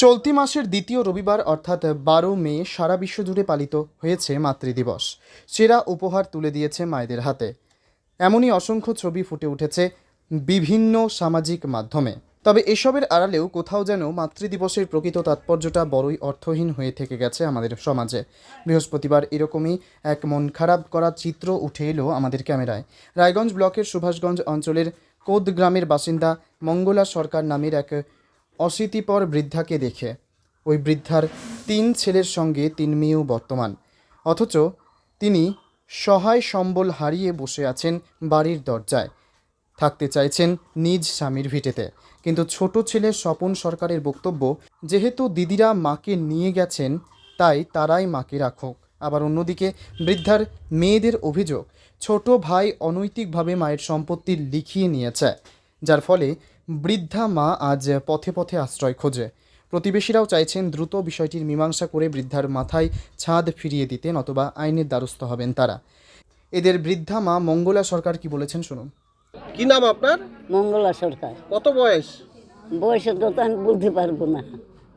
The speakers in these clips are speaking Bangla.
চলতি মাসের দ্বিতীয় রবিবার, অর্থাৎ বারো মে, সারা বিশ্ব জুড়ে পালিত হয়েছে মাতৃদিবস। সেরা উপহার তুলে দিয়েছে মায়েদের হাতে। এমনই অসংখ্য ছবি ফুটে উঠেছে বিভিন্ন সামাজিক মাধ্যমে। তবে এসবের আড়ালেও কোথাও যেন মাতৃদিবসের প্রকৃত তাৎপর্যটা বড়ই অর্থহীন হয়ে থেকে গেছে আমাদের সমাজে। বৃহস্পতিবার এরকমই এক মন খারাপ করা চিত্র উঠে এলো আমাদের ক্যামেরায়। রায়গঞ্জ ব্লকের সুভাষগঞ্জ অঞ্চলের কোদ গ্রামের বাসিন্দা মঙ্গলা সরকার নামের এক অশীতিপর বৃদ্ধাকে দেখে। ওই বৃদ্ধার তিন ছেলের সঙ্গে তিন মেয়েও বর্তমান। অথচ তিনি সহায় সম্বল হারিয়ে বসে আছেন বাড়ির দরজায়। থাকতে চাইছেন নিজ স্বামীর ভিটেতে। কিন্তু ছোট ছেলে স্বপন সরকারের বক্তব্য, যেহেতু দিদিরা মাকে নিয়ে গেছেন, তাই তারাই মাকে রাখুক। আবার অন্যদিকে, বৃদ্ধার মেয়েদের অভিযোগ, ছোট ভাই অনৈতিকভাবে মায়ের সম্পত্তি লিখিয়ে নিয়েছে। যার ফলে বৃদ্ধা মা আজ পথে পথে আশ্রয় খোঁজে। প্রতিবেশীরাও চাইছেন দ্রুত বিষয়টির মীমাংসা করে বৃদ্ধার মাথায় ছাদ ফিরিয়ে দিতে নতবা আইনের দ্বারস্থ হবেন তারা। এদের বৃদ্ধা মা মঙ্গলা সরকার কি বলেছেন শুনুন। কি নাম আপনার? মঙ্গলা সরকার। কত বয়স? বয়সের কথা আমি বলতে পারব না।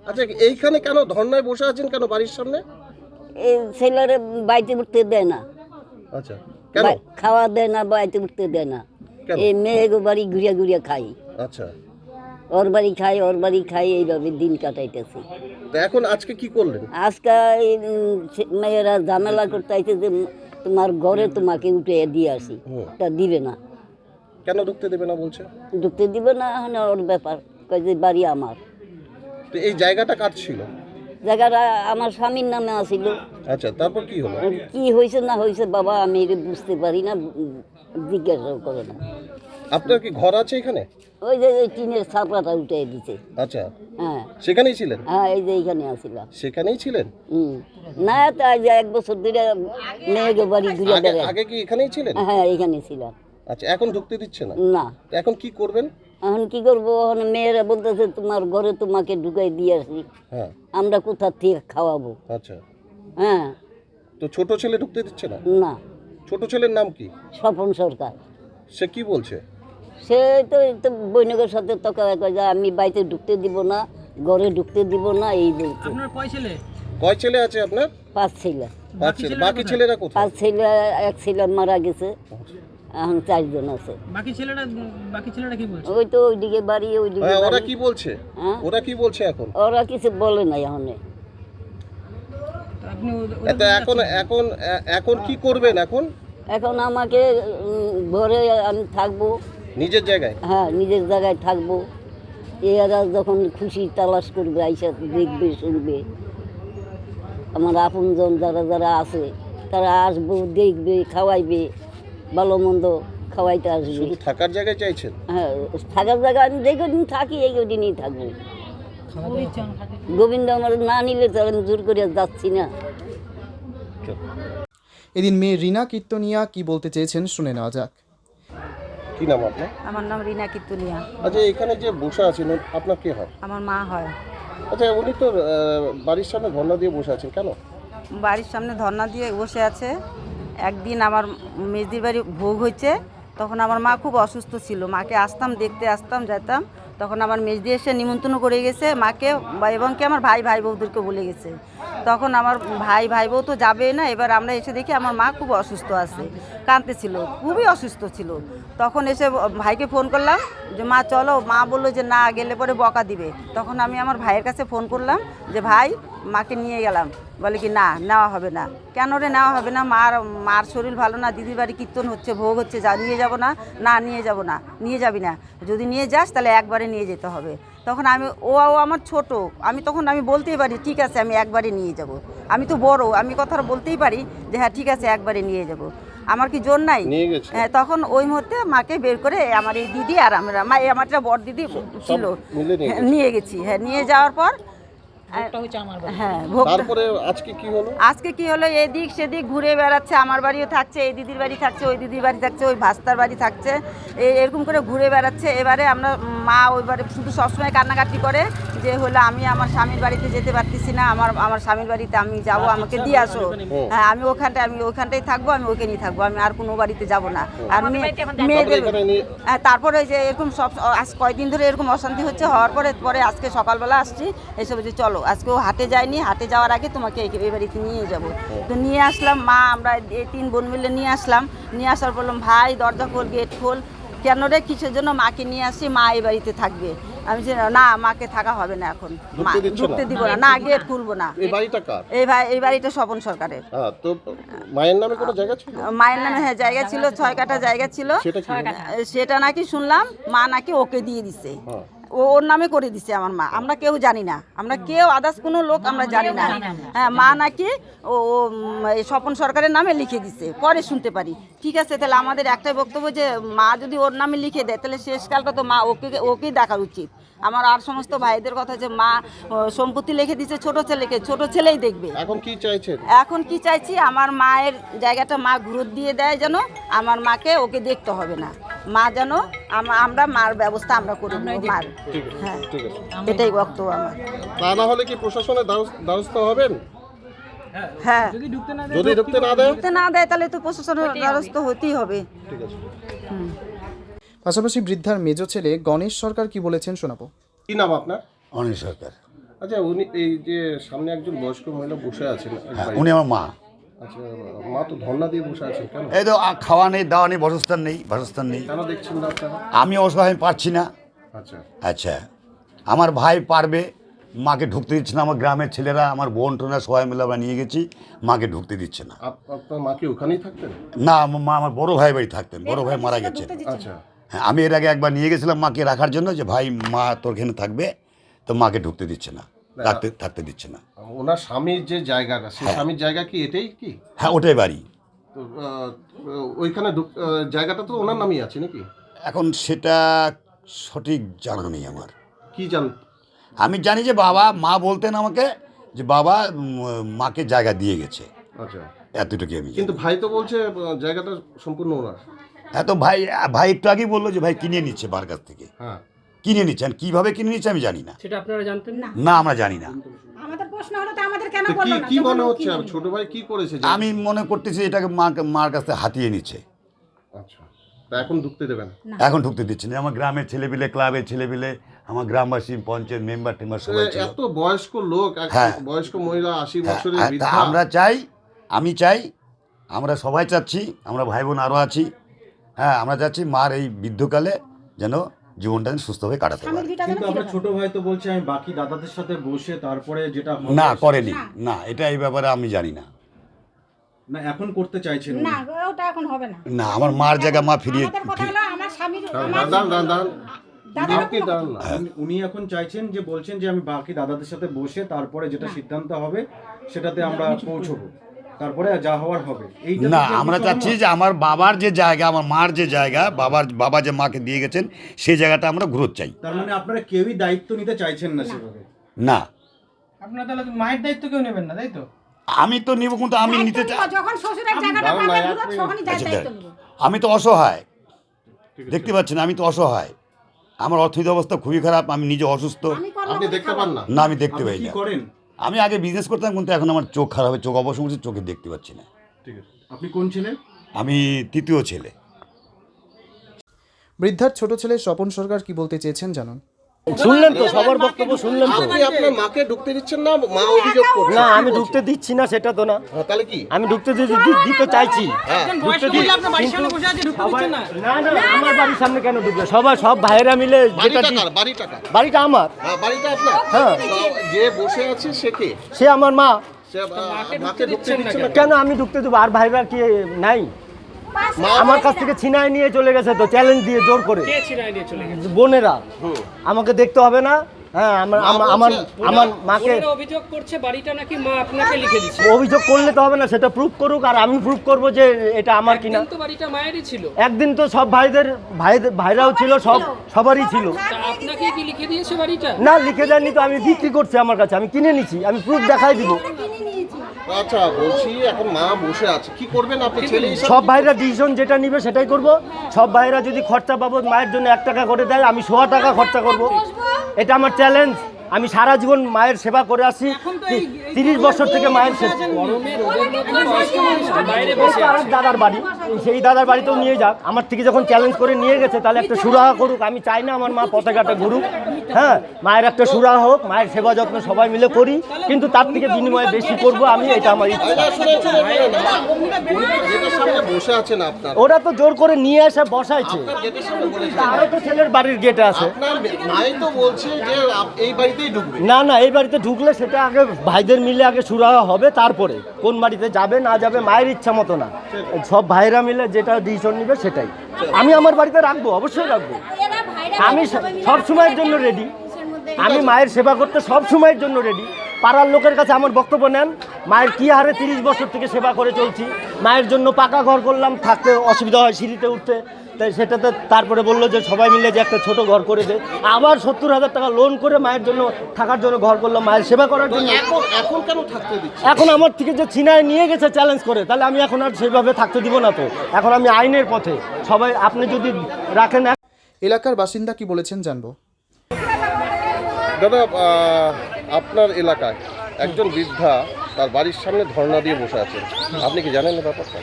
আচ্ছা এইখানে কেন ধর্নায় বসে আছেন কেন বাড়ির সামনে? এই ছেলেরা বাড়িতে উঠতে দেয় না। আচ্ছা কেন? খাওয়া দেয় না বাড়িতে উঠতে দেয় না। কেন? এই মেয়ে বাড়ি ঘুরিয়া ঘুরিয়া খাই আচ্ছা। ওর বাড়ি খাই ওর বাড়ি খাই এইভাবে দিন কাটাইতেছে। তো এখন আজকে কি করলেন? আজকে এই, মেয়েরা ঝামেলা করতে আইছে যে তোমার ঘরে তোমাকে উঠে দিয়ে আসি। তা দিবে না। কেন ঢুকতে দেবে না বলছে? ঢুকতে দিবে না এখন ওর ব্যাপার। কয় যে বাড়ি আমার। তো এই জায়গাটা কার ছিল? জায়গাটা আমার স্বামীর নামে আসিল আচ্ছা তারপর কি হলো? কি হয়েছে না হয়েছে বাবা আমি বুঝতে পারি না উম, জিজ্ঞাসা করে না। আপনার কি ঘর আছে এখানে? ওই যে এই টিনের ছাপড়াটা উঠে দিছে। আচ্ছা। হ্যাঁ। সেখানেই ছিলেন? হ্যাঁ এই যে এইখানে আসিলাম। সেখানেই ছিলেন? হুম। না তো আজ এক বছর ধরে মেয়েকে বাড়ি ঘুরে আগে বেড়ায়। আগে কি এখানেই ছিলেন? হ্যাঁ এইখানে ছিলাম। আচ্ছা এখন ঢুকতে দিচ্ছে না? না। এখন কি করবেন? এখন কি করব? এখন মেয়েরা বলতেছে তোমার ঘরে তোমাকে ঢুকাই দিয়ে আসি। হ্যাঁ। আমরা কোথা থেকে খাওয়াবো? আচ্ছা। হ্যাঁ। তো ছোট ছেলে ঢুকতে দিচ্ছে না? না। ছোট ছেলের নাম কি? স্বপন সরকার। সে কি বলছে? সে তো তো বৈনকের সাথে তকা কয় যে আমি বাড়িতে ঢুকতে দিব না ঘরে ঢুকতে দিব না এই বলছে কয় ছেলে? আছে আপনার? পাঁচ ছেলে। পাঁচ ছেলে। বাকি ছেলেরা কোথায়? পাঁচ ছেলে এক ছেলে মারা গেছে। এখন চারজন আছে। বাকি ছেলেটা বাকি ছেলেটা কি বলছে? ওই তো ওইদিকে বাড়ি ওইদিকে হ্যাঁ ওরা কি বলছে? হ্যাঁ? ওরা কি বলছে এখন? ওরা কিছু বলে নাই এখন। তো এখন এখন এখন কি করবেন এখন? এখন আমাকে ঘরে আমি থাকব। নিজের জায়গায়? হ্যাঁ নিজের জায়গায় থাকব। এরা যখন খুশি তালাশ করবে আইসা দেখবে শুনবে। আমার আপনজন যারা যারা আছে তারা আসব দেখবে খাওয়াইবে ভালো মন্দ খাওয়াইতে আসবে। শুধু থাকার জায়গায় চাইছেন? হ্যাঁ থাকার জায়গা আমি যে কদিন থাকি এই কদিনই থাকব গোবিন্দ আমার না নিলে তো আমি জোর করে যাচ্ছি না। এদিন মেয়ে রিনা কীর্তনিয়া কি বলতে চেয়েছেন শুনে নেওয়া যাক। কি নাম আপনার? আমার নাম রিনা কীর্তনিয়া আচ্ছা এখানে যে বসে আছেন আপনার কে হয়? আমার মা হয়। আচ্ছা উনি তো বাড়ির সামনে ধর্ণা দিয়ে বসে আছেন কেন? বাড়ির সামনে ধর্না দিয়ে বসে আছে। একদিন আমার মেজদির বাড়ি ভোগ হয়েছে তখন আমার মা খুব অসুস্থ ছিল। মাকে আসতাম দেখতে আসতাম যেতাম তখন আমার মেজদি এসে নিমন্ত্রণ করে গেছে। মাকে এবং কি আমার ভাই ভাই বউদেরকে বলে গেছে। তখন আমার ভাই ভাই বউ তো যাবে না। এবার আমরা এসে দেখি আমার মা খুব অসুস্থ আছে, কাঁদতেছিল, খুবই অসুস্থ ছিল। তখন এসে ভাইকে ফোন করলাম যে, মা, চলো। মা বলল যে, না, গেলে পরে বকা দিবে। তখন আমি আমার ভাইয়ের কাছে ফোন করলাম যে, ভাই, মাকে নিয়ে গেলাম। বলে কি, না, নেওয়া হবে না। কেন রে, নেওয়া হবে না? মার মার শরীর ভালো না, দিদির বাড়ি কীর্তন হচ্ছে, ভোগ হচ্ছে, যা, নিয়ে যাব না? না, নিয়ে যাব না। নিয়ে যাবি না? যদি নিয়ে যাস, তাহলে একবারে নিয়ে যেতে হবে। তখন আমি ও ও আমার ছোট আমি তখন আমি বলতেই পারি ঠিক আছে আমি একবারে নিয়ে যাব। আমি তো বড় আমি কথা বলতেই পারি যে হ্যাঁ ঠিক আছে একবারে নিয়ে যাব। আমার কি জোর নাই? হ্যাঁ তখন ওই মুহূর্তে মাকে বের করে আমার এই দিদি আর আমরা মা আমার বড় দিদি ছিল। নিয়ে হ্যাঁ, নিয়ে গেছি। হ্যাঁ নিয়ে যাওয়ার পর তারপরে আজকে কি হলো? আজকে কি হলো? এদিক সেদিক ঘুরে বেড়াচ্ছে আমার বাড়িও থাকছে এই দিদির বাড়ি থাকছে ওই দিদির বাড়ি থাকছে ওই ভাস্তার বাড়ি থাকছে। এরকম করে ঘুরে বেড়াচ্ছে। এবারে আমরা মা ওইবারে শুধু সবসময় কান্নাকাটি করে যে হলো আমি আমার স্বামীর বাড়িতে যেতে পারতেছি না আমার আমার স্বামীর বাড়িতে আমি যাব আমাকে দিয়ে আসো। হ্যাঁ আমি ওখানটায় আমি ওখানটাই থাকব আমি ওখানেই থাকব আমি আর কোনো বাড়িতে যাব না। আর মেয়ে- মেয়েদের হ্যাঁ, তারপরে ওই যে এরকম সব আজ কয়দিন ধরে এরকম অশান্তি হচ্ছে হওয়ার পরে পরে আজকে সকালবেলা আসছি এসব যে চলো আজকে ও হাটে যায়নি হাটে যাওয়ার আগে তোমাকে এই বাড়িতে নিয়ে যাব। তো নিয়ে আসলাম মা আমরা এই তিন বোন মিলে নিয়ে আসলাম। নিয়ে আসার বললাম ভাই দরজা খোল গেট খোল। কেন রে কিসের জন্য মাকে নিয়ে আসি মা এই বাড়িতে থাকবে। আমি না মাকে থাকা হবে না এখন। ঢুকতে? দিব না। না গেট খুলবো না। এই বাড়িটা কার? এই ভাই এই বাড়িটা স্বপন সরকারের। তো মায়ের নামে কোনো জায়গা ছিল? মায়ের নামে হ্যাঁ জায়গা ছিল ছয় কাটা জায়গা ছিল? সেটা নাকি শুনলাম মা নাকি ওকে দিয়ে দিছে। হ্যাঁ। ও ওর নামে করে দিছে আমার মা। আমরা কেউ জানি না। আমরা কেউ আদার্স কোনো লোক আমরা জানি না। হ্যাঁ মা নাকি ও ও, স্বপন সরকারের নামে লিখে দিছে। পরে শুনতে পারি। ঠিক আছে তাহলে আমাদের একটাই বক্তব্য যে মা যদি ওর নামে লিখে দেয় তাহলে শেষকালটা তো মা ওকে ওকেই দেখা উচিত। আমার আর সমস্ত ভাইদের কথা যে মা সম্পত্তি লিখে দিছে ছোট ছেলেকে ছোট ছেলেই দেখবে। এখন কি চাইছেন? এখন কি চাইছি? আমার মায়ের জায়গাটা মা ঘুরত দিয়ে দেয় যেন আমার মাকে ওকে দেখতে হবে না। মা যেন আমরা মার ব্যবস্থা আমরা করে দেবো মার। ঠিক আছে হ্যাঁ এটাই বক্তব্য আমার। তা না হলে কি প্রশাসনের দ্বারস্থ- হবেন? হ্যাঁ। যদি ঢুকতে না যদি ঢুকতে না দেয়? না দেয় তাহলে তো প্রশাসনের দ্বারস্থ হতেই হবে। ঠিক আছে। হুম। পাশাপাশি বৃদ্ধার মেজ ছেলে গণেশ সরকার কি বলেছেন শোনাবো। কি নাম আপনার? অনিল সরকার। আচ্ছা উনি এই যে সামনে একজন বয়স্ক মহিলা বসে আছেন হ্যাঁ, উনি আমার মা। আচ্ছা মা তো ধর্ণা দিয়ে বসে আছেন কেন? এই তো আ, খাওয়া নেই দাওয়া নেই বাসস্থান নেই বাসস্থান নেই। কেন দেখছেন না আপনারা? আমি পারছি না। আচ্ছা। আচ্ছা আমার ভাই পারবে মাকে ঢুকতে দিচ্ছে না আমার গ্রামের ছেলেরা আমার বোন টোনা সবাই মিলে আমরা নিয়ে গেছি মাকে ঢুকতে দিচ্ছে না। আপ- আপনার মা কি ওখানেই থাকতেন? না আমার মা আমার বড় ভাই বাড়ি থাকতেন বড় ভাই মারা গেছে আচ্ছা। হ্যাঁ আমি এর আগে একবার নিয়ে গেছিলাম মাকে রাখার জন্য যে ভাই মা তোর এখানে থাকবে তো মাকে ঢুকতে দিচ্ছে না থাকতে থাকতে দিচ্ছে না। ওনার স্বামীর যে জায়গাটা সেই স্বামীর জায়গা কি এটাই কি? হ্যাঁ ওটাই বাড়ি। তো ওইখানে জায়গাটা তো ওনার নামই আছে নাকি? এখন সেটা সঠিক জানা নেই আমার। কি জান? আমি জানি যে বাবা মা বলতেন আমাকে যে বাবা মাকে জায়গা দিয়ে গেছে। আচ্ছা। এতটুকু আমি কিন্তু ভাই তো বলছে জায়গাটা সম্পূর্ণ ওনার। এত ভাই ভাই একটু আগেই বলল যে ভাই কিনে নিচ্ছে বার কাছ থেকে। হ্যাঁ। কিনে নিচ্ছে আর কীভাবে কিনে নিচ্ছে আমি জানি না। সেটা আপনারা জানতেন না? না আমরা জানি না। আমাদের প্রশ্ন হলো তো আমাদের কেন বলল না? কি মনে হচ্ছে? কিনে আর নিল? ছোট ভাই কি করেছে আমি মনে করতেছি এটাকে মা মার কাছ থেকে হাতিয়ে নিচ্ছে। আচ্ছা। এখন ঢুকতে দেবেন এখন ঢুকতে দিচ্ছে না। আমার গ্রামের ছেলেপিলে ক্লাবের ছেলেপিলে আমার গ্রামবাসী পঞ্চায়েত মেম্বার টেম্বার সবাই এত বয়স্ক লোক হ্যাঁ। বয়স্ক মহিলা আশি হ্যাঁ, বছরের তা আমরা চাই আমি চাই আমরা সবাই চাচ্ছি আমরা ভাই বোন আরও আছি। হ্যাঁ আমরা চাচ্ছি মার এই বৃদ্ধকালে যেন জীবনটা সুস্থভাবে কাটাতে পারে। কিন্তু আপনার ছোট ভাই তো বলছে আমি বাকি দাদাদের সাথে বসে তারপরে যেটা না করেনি। না। এটা এই ব্যাপারে আমি জানি না। না এখন করতে চাইছেন উনি। না ওটা এখন হবে না। না আমার মার জায়গা মা ফিরিয়ে কথা হলো আমার স্বামীর আমার উনি- উনি এখন চাইছেন যে বলছেন যে আমি বাকি দাদাদের সাথে বসে তারপরে যেটা সিদ্ধান্ত হবে সেটাতে আমরা পৌঁছবো। তারপরে যা হওয়ার হবে। না আমরা চাচ্ছি যে আমার বাবার যে জায়গা আমার মার যে জায়গা বাবার বাবা যে মাকে দিয়ে গেছেন সেই জায়গাটা আমরা ঘুরত চাই। তার মানে আপনারা কেউই দায়িত্ব নিতে চাইছেন না সেভাবে? না। আপনারা তাহলে মায়ের দায়িত্ব কেউ নেবেন না তাই তো? আমি তো নিব কিন্তু আমি নিতে চাই যখন শ্বশুরের জায়গাটা। তখনই আচ্ছা, দায়িত্ব। আমি তো অসহায়। দেখতে পাচ্ছেন আমি তো অসহায়। আমার অর্থনৈতিক অবস্থা খুবই খারাপ আমি নিজে অসুস্থ। আপনি দেখতে পান না? না আমি দেখতে পাই না। করেন? আমি আগে বিজনেস করতাম কিন্তু এখন আমার চোখ খারাপ হয়ে চোখ অবশ্য হচ্ছে চোখে দেখতে পাচ্ছি না। ঠিক আছে। আপনি কোন ছেলে? আমি তৃতীয় ছেলে। বৃদ্ধার ছোট ছেলে স্বপন সরকার কি বলতে চেয়েছেন জানুন? শুনলেন তো সবার বক্তব্য শুনলেন তো। আপনি আপনার মাকে ঢুকতে দিচ্ছেন না মা অভিযোগ করছে? না আমি ঢুকতে দিচ্ছি না সেটা তো না। হ্যাঁ, তাহলে কি? আমি ঢুকতে দিতে চাইছি। একজন বয়স্ক মহিলা আপনার বাড়ির সামনে বসে আছে ঢুকতে দিচ্ছেন না। না না আমার বাড়ির সামনে কেন ঢুকবে সবাই সব ভাইয়েরা মিলে যেটা বাড়িটা বাড়িটা আমার। হ্যাঁ বাড়িটা আপনার? হ্যাঁ। যে বসে আছে সে কে? আমার মা। কেন আমি ঢুকতে দেবো? আর ভাইরা কি নাই? আমার কাছ থেকে ছিনাই নিয়ে চলে গেছে তো চ্যালেঞ্জ দিয়ে জোর করে। কে ছিড়াই নিয়ে চলে গেছে? বোনেরা। আমাকে দেখতে হবে না? হ্যাঁ আমার আমার- আমার মাকে অভিযোগ করছে বাড়িটা নাকি মা আপনাকে লিখে দিচ্ছে অভিযোগ করলে তো হবে না সেটা প্রুফ করুক আর আমি প্রুফ করব যে এটা আমার কিনা। একদিন তো বাড়িটা মায়েরই ছিল। একদিন তো সব ভাইদের ভাইদের ভাইরাও ছিল সব সবারই ছিল। আপনাকে কি লিখে দিয়েছে বাড়িটা? না লিখে দেননি তো আমি বিক্রি করছি আমার কাছে আমি কিনে নিছি আমি প্রুফ দেখাই দিব। আচ্ছা বলছি এখন মা বসে আছে। কি করবেন আপনি? ছেলে হিসাবে? সব ভাইরা ডিসিশন যেটা নিবে সেটাই করব। সব ভাইরা যদি খরচা বাবদ মায়ের জন্য এক টাকা করে দেয় আমি সোয়া টাকা খরচা করব। এটা আমার চ্যালেঞ্জ আমি সারা জীবন মায়ের সেবা করে আসছি তিরিশ বছর থেকে মায়ের আর দাদার বাড়ি সেই দাদার বাড়িতেও নিয়ে যাক। আমার থেকে যখন চ্যালেঞ্জ করে নিয়ে গেছে তাহলে একটা সুরাহা করুক। আমি চাই না আমার মা পতাকাটা ঘুরুক। হ্যাঁ মায়ের একটা সুরাহা হোক মায়ের সেবা যত্ন সবাই মিলে করি। কিন্তু তার থেকে বিনিময়ে বেশি করব আমি এটা আমার ইচ্ছা। আপনার ওরা তো জোর করে নিয়ে এসে বসাইছে। আরও তো ছেলের বাড়ির গেটে আছে। আপনার মাই তো বলছে যে আপ- এই বাড়িতেই ঢুকবে? না না এই বাড়িতে ঢুকলে সেটা আগে ভাইদের মিলে আগে সুরাহা হবে তারপরে। কোন বাড়িতে যাবে না যাবে মায়ের ইচ্ছা মতো না। সব ভাইরা মিলে যেটা ডিসিশন নিবে সেটাই। আমি আমার বাড়িতে রাখব অবশ্যই রাখব। আমি সব সময়ের জন্য রেডি আমি মায়ের সেবা করতে সব সময়ের জন্য রেডি পাড়ার লোকের কাছে আমার বক্তব্য নেন মায়ের কি হারে তিরিশ বছর থেকে সেবা করে চলছি? মায়ের জন্য পাকা ঘর করলাম থাকতে অসুবিধা হয় সিঁড়িতে উঠতে। তাই সেটাতে তারপরে বলল যে সবাই মিলে যে একটা ছোট ঘর করে দে। আবার সত্তর হাজার টাকা লোন করে মায়ের জন্য থাকার জন্য ঘর করলাম মায়ের সেবা করার জন্য। এখন এখন কেন থাকতে দিচ্ছে এখন আমার থেকে যে ছিনায় নিয়ে গেছে চ্যালেঞ্জ করে তাহলে আমি এখন আর সেভাবে থাকতে দিব না তো। এখন আমি আইনের পথে। সবাই আপনি যদি রাখেন এলাকার বাসিন্দা কি বলেছেন জানব। দাদা আপনার এলাকায় একজন বৃদ্ধা তার বাড়ির সামনে ধর্ণা দিয়ে বসে আছেন। আপনি কি জানেন ব্যাপারটা?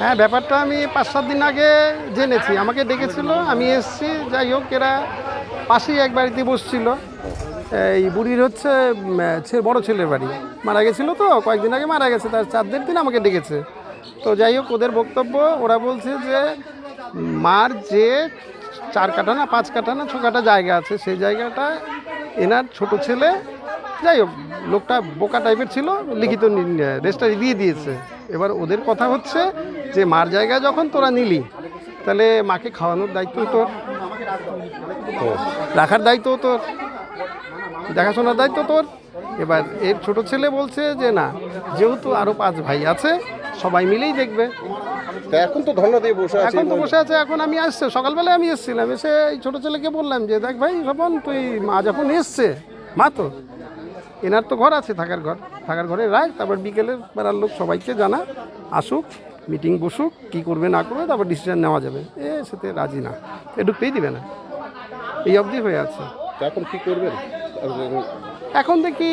হ্যাঁ ব্যাপারটা আমি পাঁচ সাত দিন আগে জেনেছি। আমাকে ডেকেছিল, আমি এসেছি, যাই হোক, এরা পাশেই এক বাড়িতে বসছিল। এই বুড়ির হচ্ছে বড় ছেলের বাড়ি। মারা গেছিল তো, কয়েকদিন আগে মারা গেছে, তার চার দেড় দিন আমাকে ডেকেছে। তো যাই হোক, ওদের বক্তব্য, ওরা বলছে যে, মার যে চার কাঠা না, পাঁচ কাঠা না, ছ কাঠা জায়গা আছে, সেই জায়গাটা এনার ছোট ছেলে যাই হোক লোকটা বোকা টাইপের ছিল লিখিত রেজিস্টারি দিয়ে দিয়েছে। এবার ওদের কথা হচ্ছে যে মার জায়গা যখন তোরা নিলি তাহলে মাকে খাওয়ানোর দায়িত্ব তোর। রাখার দায়িত্ব তোর। দেখাশোনার দায়িত্ব তোর। এবার এর ছোট ছেলে বলছে যে না যেহেতু আরও পাঁচ ভাই আছে সবাই মিলেই দেখবে। এখন তো ধর্ণা দিয়ে বসে আছে এখন তো বসে আছে এখন আমি আসছে। সকালবেলায় আমি এসেছিলাম এসে এই ছোটো ছেলেকে বললাম যে দেখ ভাই স্বপন তুই মা যখন এসছে মা তো? এনার তো ঘর আছে থাকার ঘর। থাকার ঘরে রাখ তারপর বিকেলে পাড়ার লোক সবাইকে জানা আসুক মিটিং বসুক কি করবে না করবে তারপর ডিসিশন নেওয়া যাবে। এ সেতে রাজি না। এ ঢুকতেই দিবে না। এই অবধি হয়ে আছে। এখন কি করবেন? এখন দেখি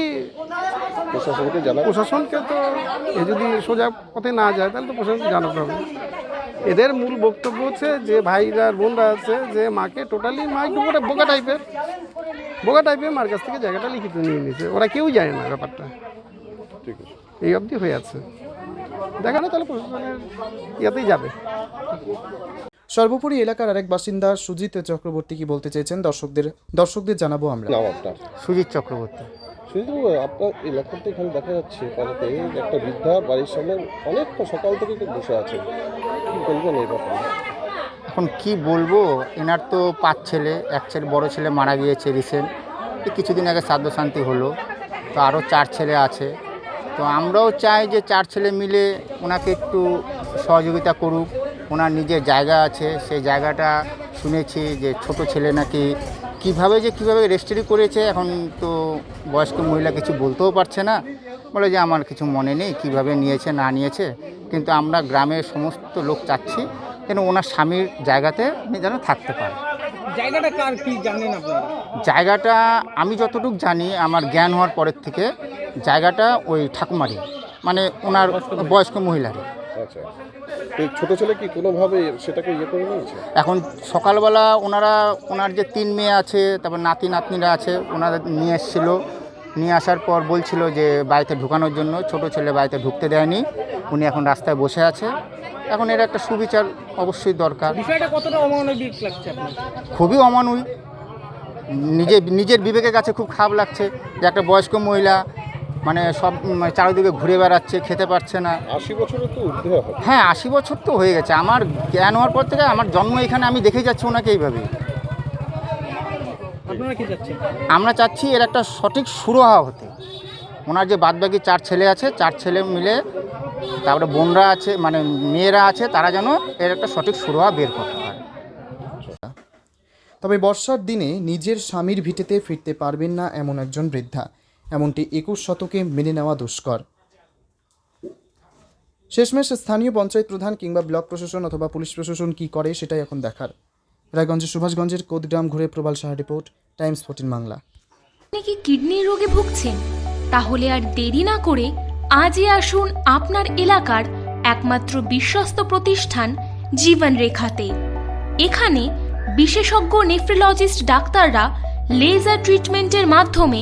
প্রশাসনকে জানা প্রশাসনকে তো এ যদি সোজা পথে না যায় তাহলে তো প্রশাসনকে জানাতে হবে। এদের মূল বক্তব্য হচ্ছে যে ভাইরা আর বোনরা আছে যে মাকে টোটালি মা একটু বোকা- বোকা টাইপের বোকা টাইপের মার কাছ থেকে জায়গাটা লিখিত নিয়ে নিয়েছে। ওরা কেউ জানে না ব্যাপারটা। ঠিক আছে। এই অবধি হয়ে আছে। দেখা না তাহলে প্রশাসনের ইয়াতেই যাবে। সর্বোপরি এলাকার আরেক বাসিন্দা সুজিত চক্রবর্তী কি বলতে চেয়েছেন? দর্শকদের দর্শকদের জানাব আমরা। সুজিত চক্রবর্তী। শুধু আপনার এলাকাতে এখানে দেখা যাচ্ছে পাড়াতে একটা বৃদ্ধা বাড়ির সামনে অনেকক্ষণ সকাল থেকে বসে আছে। কি বলবেন এই ব্যাপারে? এখন কি বলব, এনার তো পাঁচ ছেলে, এক ছেলে, বড় ছেলে মারা গিয়েছে রিসেন্ট কিছুদিন আগে শ্রাদ্ধ শান্তি হলো, তো আরও চার ছেলে আছে। তো আমরাও চাই যে চার ছেলে মিলে ওনাকে একটু সহযোগিতা করুক। ওনার নিজের জায়গা আছে, সেই জায়গাটা শুনেছি যে ছোট ছেলে নাকি কীভাবে যে কীভাবে রেজিস্ট্রি করেছে এখন তো বয়স্ক মহিলা কিছু বলতেও পারছে না। বলে যে আমার কিছু মনে নেই কীভাবে নিয়েছে না নিয়েছে। কিন্তু আমরা গ্রামের সমস্ত লোক চাচ্ছি যেন ওনার স্বামীর জায়গাতে উনি যেন থাকতে পারে। জায়গাটা কার কি জানেন আপনারা? জায়গাটা আমি যতটুকু জানি আমার জ্ঞান হওয়ার পরের থেকে জায়গাটা ওই ঠাকুমারি মানে ওনার বয়স্ক মহিলার আচ্ছা। এই ছোট ছেলে কি কোনোভাবে সেটাকে ইয়ে করে নিয়েছে? এখন সকালবেলা ওনারা ওনার যে তিন মেয়ে আছে তারপর নাতি নাতনিরা আছে ওনারা নিয়ে এসেছিল। নিয়ে আসার পর বলছিল যে বাড়িতে ঢুকানোর জন্য ছোট ছেলে বাড়িতে ঢুকতে দেয়নি। উনি এখন রাস্তায় বসে আছে। এখন এর একটা সুবিচার অবশ্যই দরকার। বিষয়টা কতটা অমানবিক লাগছে খুবই অমানুই নিজে নিজের বিবেকের কাছে খুব খারাপ লাগছে যে একটা বয়স্ক মহিলা মানে সব চারিদিকে ঘুরে বেড়াচ্ছে খেতে পারছে না। আশি বছরের তো ঊর্ধ্বে হ্যাঁ আশি বছর তো হয়ে গেছে। আমার জ্ঞান হওয়ার পর থেকে আমার জন্ম এখানে আমি দেখে যাচ্ছি ওনাকে এইভাবে। আপনারা কি চাচ্ছেন? আমরা চাচ্ছি এর একটা সঠিক সুরাহা হতে। ওনার যে বাদবাকি চার ছেলে আছে চার ছেলে মিলে তারপরে বোনরা আছে মানে মেয়েরা আছে তারা যেন এর একটা সঠিক সুরাহা বের করতে পারে। তবে বর্ষার দিনে নিজের স্বামীর ভিটেতে ফিরতে পারবেন না এমন একজন বৃদ্ধা। এমনটি একুশ শতকে মেনে নেওয়া দুষ্কর। শেষমেশ স্থানীয় পঞ্চায়েত প্রধান কিংবা ব্লক প্রশাসন অথবা পুলিশ প্রশাসন কি করে সেটাই এখন দেখার। রায়গঞ্জের সুভাষগঞ্জের কোদগ্রাম ঘুরে Prabal Saha report, Times fourteen Bangla. কি কিডনির রোগে ভুগছেন? তাহলে আর দেরি না করে আজই আসুন আপনার এলাকার একমাত্র বিশ্বস্ত প্রতিষ্ঠান জীবন রেখাতে। এখানে বিশেষজ্ঞ নেফ্রোলজিস্ট ডাক্তাররা লেজার ট্রিটমেন্টের মাধ্যমে